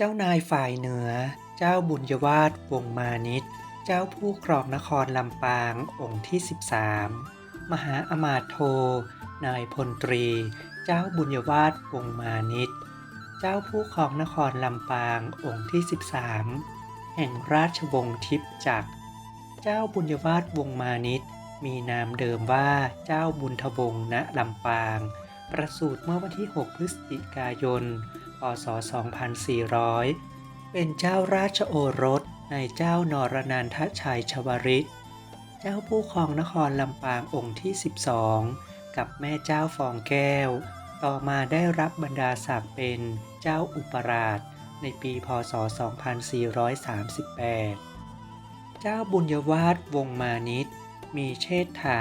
เจ้านายฝ่ายเหนือ เจ้าบุญยวาทวงศ์มานิต เจ้าผู้ครองนครลำปางองค์ที่ 13 มหาอมาตโท นายพลตรี เจ้าบุญยวาทวงศ์มานิต เจ้าผู้ครองนครลำปางองค์ที่ 13 แห่งราชวงศ์ทิพย์จักร เจ้าบุญยวาทวงศ์มานิตมีนามเดิมว่าเจ้าบุญทวงศ์ณลำปาง ประสูติเมื่อวันที่ 6 พฤศจิกายน พศ 2400 เป็นเจ้าราชโอรสในเจ้านรนันทชัยชวริต เจ้าผู้ครองนครลำปางองค์ที่ 12 กับแม่เจ้าฟองแก้ว ต่อมาได้รับบรรดาศักดิ์เป็นเจ้าอุปราชในปีพศ 2438 เจ้าบุญยวาทวงศ์มานิต มีเชษฐา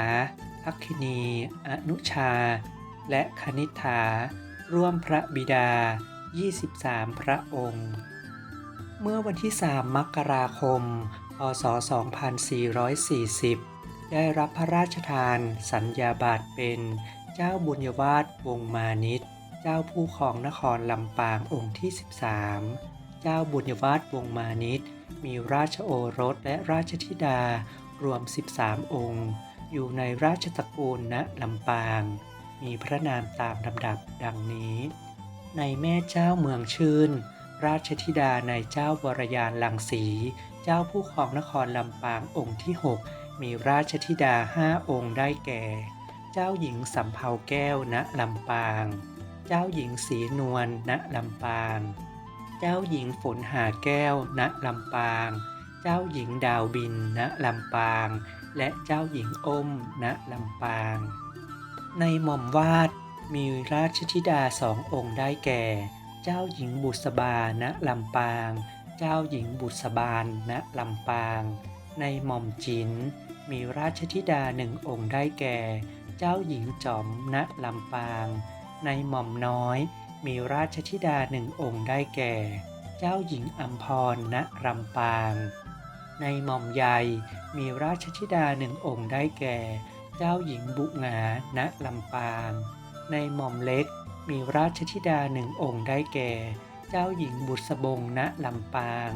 พักคินี อนุชา และคณิษฐา ร่วมพระบิดา 23 พระองค์ เมื่อวันที่ 3 มกราคม พศ 2440 ได้รับพระราชทานสัญญาบัตรเป็นเจ้าบุญยวาทวงศ์มานิตเจ้าผู้ครองนครลำปางองค์ที่ 13 เจ้าบุญยวาทวงศ์มานิตมีราชโอรสและราชธิดารวม 13 องค์ อยู่ในราชตระกูลณลำปาง มีพระนามตามลำดับดังนี้ ในแม่เจ้าเมืองชื่น ราชธิดาในเจ้าวรยานลังสี เจ้าผู้ครองนครลำปางองค์ที่ 6 มีราชธิดาห้าองค์ได้แก่ เจ้าหญิงสำเภาแก้วณลำปาง เจ้าหญิงสีนวลณลำปาง เจ้าหญิงฝนหาแก้วณลำปาง เจ้าหญิงดาวบินณลำปาง และเจ้าหญิงอ้มณลำปาง ในหม่อมวาด มีราชธิดาสององค์ได้แก่ เจ้าหญิงบุษบาณลำปาง เจ้าหญิงบุษบาลณลำปาง ในหม่อมจินมีราชธิดาหนึ่งองค์ได้แก่ เจ้าหญิงจอมณลำปาง ในหม่อมน้อย มีราชธิดาหนึ่งองค์ได้แก่ เจ้าหญิงอัมพรณลำปาง ในหม่อมใหญ่มีราชธิดาหนึ่งองค์ได้แก่ เจ้าหญิงบุงาณลำปาง ในหม่อมเล็กมีราชธิดาหนึ่งองค์ได้แก่ เจ้าหญิงบุษบงณลำปาง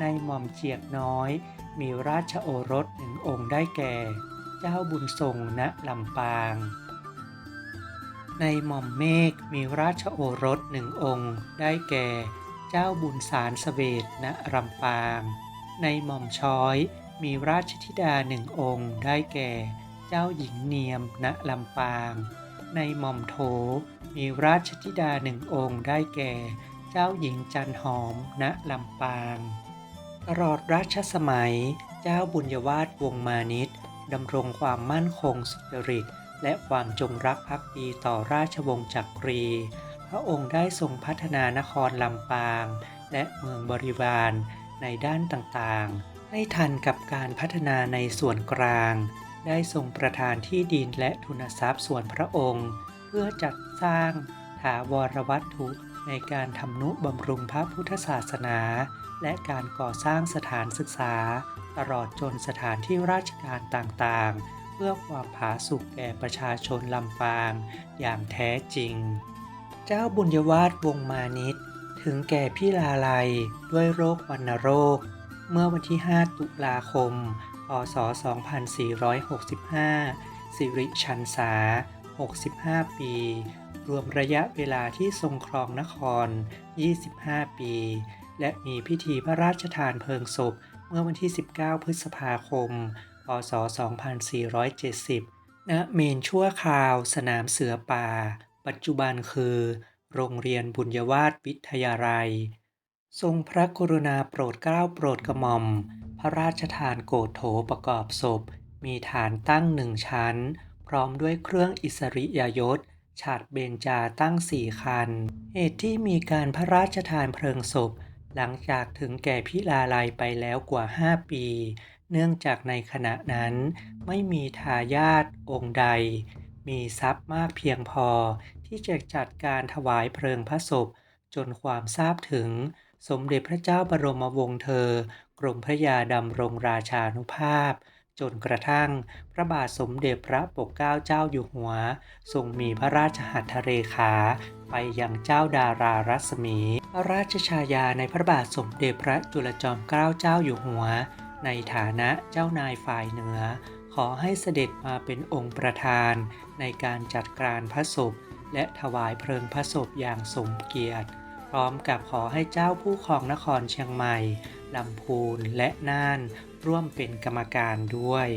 ในหม่อมเจียกน้อย มีราชโอรสหนึ่งองค์ได้แก่ เจ้าบุญทรงณลำปาง ในหม่อมเมฆมีราชโอรสหนึ่งองค์ ได้แก่ เจ้าบุญสารเสวตณลำปาง ในหม่อมช้อย มีราชธิดาหนึ่งองค์ ได้แก่ เจ้าหญิงเนียมณลำปาง ในหม่อมโถ มีราชธิดาหนึ่งองค์ได้แก่ เจ้าหญิงจันหอม ณลำปาง ตลอดรัชสมัย เจ้าบุญยวาทวงมานิตดำรงความมั่นคงสุจริต และความจงรักภักดีต่อราชวงศ์จักรี พระองค์ได้ทรงพัฒนานครลำปาง และเมืองบริวารในด้านต่างๆ ให้ทันกับการพัฒนาในส่วนกลาง ได้ทรงประทานที่ดินและทุนทรัพย์ส่วนพระองค์ เพื่อจัดสร้างถาวรวัตถุในการทำนุบำรุงพระพุทธศาสนา และการก่อสร้างสถานศึกษา ตลอดจนสถานที่ราชการต่างๆ เพื่อความผาสุกแก่ประชาชนลำปาง อย่างแท้จริง เจ้าบุญยวาทวงมานิตถึงแก่พิลาลัยด้วยโรควัณโรค เมื่อวันที่ 5 ตุลาคม ศ 2465 สิริชันษา 65 ปี รวมระยะเวลาที่ทรงครองนคร 25 ปี และมีพิธีพระราชทานเพลิงศพเมื่อวันที่ 19 พฤษภาคม พศ 2470 ณ เมนชั่วคราวสนามเสือป่า ปัจจุบันคือ โรงเรียนบุญยวาทวิทยาลัย ทรงพระกรุณาโปรดเกล้าโปรดกระหม่อม พระราชทานโกโถประกอบศพ มีฐานตั้งหนึ่งชั้น พร้อมด้วยเครื่องอิสริยยศ ฉาดเบญจาตั้งสี่คัน เหตุที่มีการพระราชทานเพลิงศพ หลังจากถึงแก่พิลาลัยไปแล้วกว่า 5 ปี เนื่องจากในขณะนั้นไม่มีทายาทองค์ใด มีทรัพย์มากเพียงพอที่จะจัดการถวายเพลิงพระศพ จนความทราบถึง สมเด็จพระเจ้าบรมวงศ์เธอ กรมพระยาดำรงราชานุภาพ จนกระทั่งพระบาทสมเด็จพระปกเกล้าเจ้าอยู่หัว ทรงมีพระราชหัตถเรขา ไปยังเจ้าดารารัศมี พระราชชายาในพระบาทสมเด็จพระจุลจอมเกล้าเจ้าอยู่หัว ในฐานะเจ้านายฝ่ายเหนือ ขอให้เสด็จมาเป็นองค์ประธาน ในการจัดการพระศพและถวายเพลิงพระศพอย่างสมเกียรติ ร้อมกับขอให้เจ้าผู้ครองนครเชียงใหม่ลำพูนและน่านร่วมเป็นกรรมการด้วย